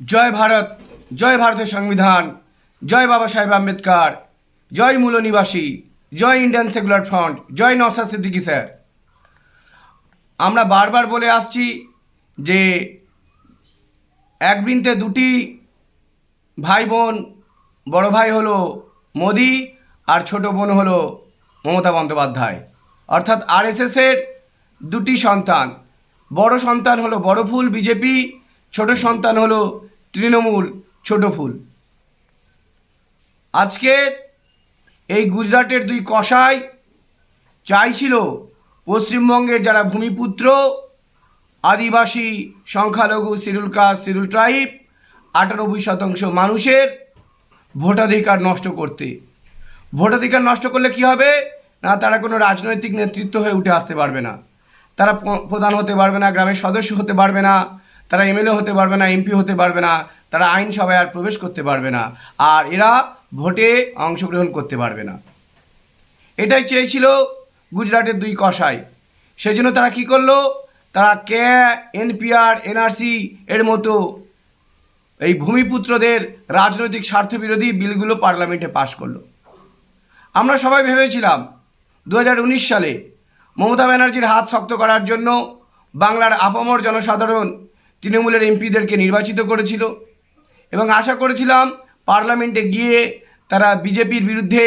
জয় ভারত, জয় ভারতের সংবিধান, জয় বাবা সাহেব আম্বেদকর, জয় মূল নিবাসী, জয় ইন্ডিয়ান সেকুলার ফ্রন্ট, জয় নসাদ সিদ্দিকী স্যার। আমরা বারবার বলে আসছি যে এক বৃন্তে দুটি ভাই বোন, বড় ভাই হলো মোদি আর ছোট বোন হলো মমতা বন্দ্যোপাধ্যায়। অর্থাৎ আরএসএসের দুটি সন্তান, বড় সন্তান হলো বড় ফুল বিজেপি, ছোট সন্তান হলো তৃণমূল ছোট ফুল। আজকের এই গুজরাটের দুই কসাই চাইছিল পশ্চিমবঙ্গের যারা ভূমিপুত্র, আদিবাসী সংখ্যালঘু সিরুল কাজ সিরুল ট্রাইব, আটানব্বই শতাংশ মানুষের ভোটাধিকার নষ্ট করতে। ভোটাধিকার নষ্ট করলে কি হবে? না, তারা কোনো রাজনৈতিক নেতৃত্ব হয়ে উঠে আসতে পারবে না। তারা প্রধান হতে পারবে না, গ্রামের সদস্য হতে পারবে না। তারা এমএলএ হতে পারবে না এমপি হতে পারবে না, তারা আইনসভায় আর প্রবেশ করতে পারবে না, আর এরা ভোটে অংশগ্রহণ করতে পারবে না। এটাই চেয়েছিল গুজরাটের দুই কসাই। সেজন্য তারা কি করল? তারা কে এনপিআর এনআরসি এর মতো এই ভূমিপুত্রদের রাজনৈতিক স্বার্থবিরোধী বিলগুলো পার্লামেন্টে পাশ করল। আমরা সবাই ভেবেছিলাম দু হাজার উনিশ সালে মমতা ব্যানার্জির হাত শক্ত করার জন্য বাংলার আপামর জনসাধারণ তৃণমূলের এমপিদেরকে নির্বাচিত করেছিল এবং আশা করেছিলাম পার্লামেন্টে গিয়ে তারা বিজেপির বিরুদ্ধে,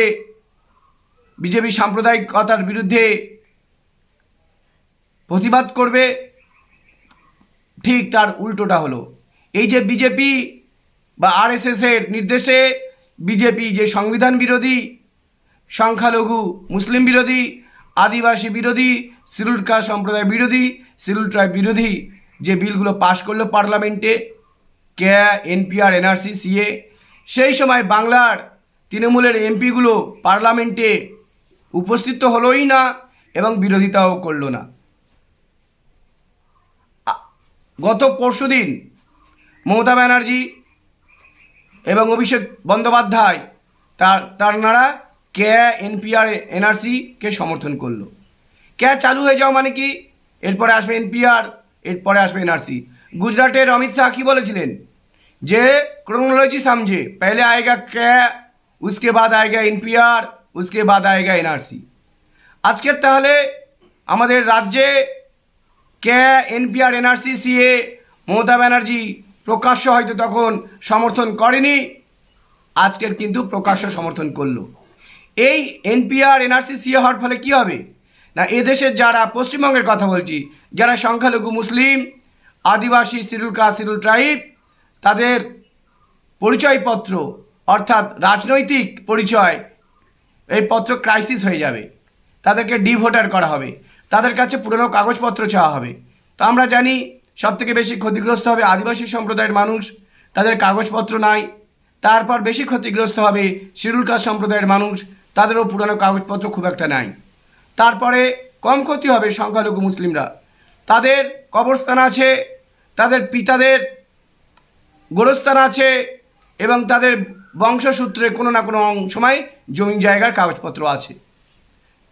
বিজেপি সাম্প্রদায়িকতার বিরুদ্ধে প্রতিবাদ করবে, ঠিক তার উল্টোটা হলো। এই যে বিজেপি বা আরএসএসের নির্দেশে বিজেপি যে সংবিধান বিরোধী, সংখ্যালঘু, মুসলিম বিরোধী, আদিবাসী বিরোধী শিরুল কাস্ট সম্প্রদায় বিরোধী ট্রাইব বিরোধী যে বিলগুলো পাশ করল পার্লামেন্টে, কে, এনপিআর, এনআরসি, সিএ, সেই সময় বাংলার তৃণমূলের এমপিগুলো পার্লামেন্টে উপস্থিত তো হলোই না এবং বিরোধিতাও করল না। গত পরশুদিন মমতা ব্যানার্জি এবং অভিষেক বন্দ্যোপাধ্যায় তার তার নারা কে, এনপিআর এনআরসিকে সমর্থন করল। কে চালু হয়ে যাওয়া মানে কি? এরপরে আসবে এনপিআর এরপরে আসবে এনআরসি। গুজরাটের অমিত শাহ কী বলেছিলেন? যে ক্রোনোলজি সামঝে। পেলে আয়েগা ক্যা, উসকে বাদ আয়েগা এনপিআর, উসকে বাদ আয়েগা এনআরসি। আজকের তাহলে আমাদের রাজ্যে CAA, NPR, NRC, CA, Mamata Banerjee প্রকাশ্য হয়তো তখন সমর্থন করেনি। আজকের কিন্তু প্রকাশ্য সমর্থন করল। এই এনপিআর, এনআরসি, সিএ হওয়ার ফলে কী হবে? না এদেশের যারা পশ্চিমবঙ্গের কথা বলছি, যারা সংখ্যালঘু মুসলিম, আদিবাসী, সিরুল কাস্ট সিরুল ট্রাইব তাদের পরিচয়পত্র, অর্থাৎ রাজনৈতিক পরিচয়, এই পত্র ক্রাইসিস হয়ে যাবে। তাদেরকে ডিভোটার করা হবে। তাদের কাছে পুরনো কাগজপত্র চাওয়া হবে। তো আমরা জানি সব থেকে বেশি ক্ষতিগ্রস্ত হবে আদিবাসী সম্প্রদায়ের মানুষ, তাদের কাগজপত্র নাই। তারপর বেশি ক্ষতিগ্রস্ত হবে শিরুল কাস্ট সম্প্রদায়ের মানুষ, তাদেরও পুরনো কাগজপত্র খুব একটা নাই। তারপরে কম ক্ষতি হবে সংখ্যালঘু মুসলিমরা। তাদের কবরস্থান আছে, তাদের পিতাদের গোরস্থান আছে এবং তাদের বংশসূত্রে কোনো না কোনো সময় জমি জায়গার কাগজপত্র আছে।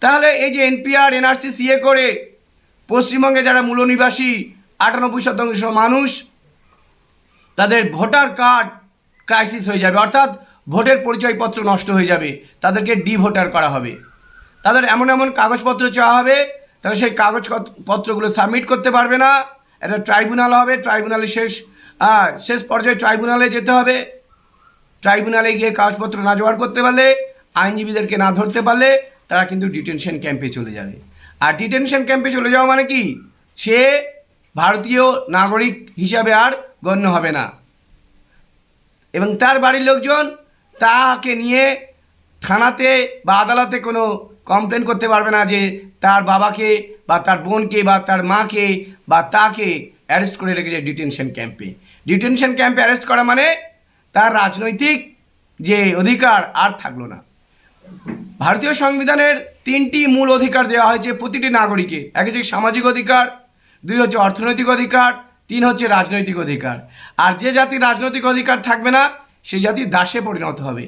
তাহলে এই যে এনপিআর এনআরসি সিএ করে পশ্চিমবঙ্গে যারা মূলনিবাসী, আটানব্বই শতাংশ মানুষ, তাদের ভোটার কার্ড ক্রাইসিস হয়ে যাবে। অর্থাৎ ভোটের পরিচয়পত্র নষ্ট হয়ে যাবে। তাদেরকে ডি ভোটার করা হবে। তাদের এমন এমন কাগজপত্র চাওয়া হবে, তারা সেই কাগজপত্রগুলো সাবমিট করতে পারবে না। একটা ট্রাইব্যুনাল হবে ট্রাইব্যুনালে শেষ শেষ পর্যায়ে ট্রাইব্যুনালে যেতে হবে। ট্রাইব্যুনালে গিয়ে কাগজপত্র না জোগাড় করতে পারলে, আইনজীবীদেরকে না ধরতে পারলে, তারা কিন্তু ডিটেনশন ক্যাম্পে চলে যাবে। আর ডিটেনশন ক্যাম্পে চলে যাওয়া মানে কি? সে ভারতীয় নাগরিক হিসাবে আর গণ্য হবে না। এবং তার বাড়ির লোকজন তাকে নিয়ে থানাতে বা আদালতে কোনো কমপ্লেন করতে পারবে না যে তার বাবাকে বা তার বোনকে বা তার মাকে বা তাকে অ্যারেস্ট করে রেখেছে ডিটেনশন ক্যাম্পে ডিটেনশন ক্যাম্পে অ্যারেস্ট করা মানে তার রাজনৈতিক যে অধিকার আর থাকল না। ভারতীয় সংবিধানের তিনটি মূল অধিকার দেওয়া হয়েছে প্রতিটি নাগরিকে। এক হচ্ছে সামাজিক অধিকার, দুই হচ্ছে অর্থনৈতিক অধিকার, তিন হচ্ছে রাজনৈতিক অধিকার। আর যে জাতির রাজনৈতিক অধিকার থাকবে না সেই জাতি দাসে পরিণত হবে।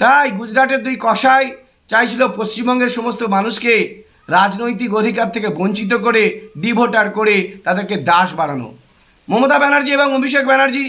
তাই গুজরাটের দুই কসাই চাইছিল পশ্চিমবঙ্গের সমস্ত মানুষকে রাজনৈতিক অধিকার থেকে বঞ্চিত করে ডিভোটার করে তাদেরকে দাস বানানো। মমতা ব্যানার্জি এবং অভিষেক ব্যানার্জি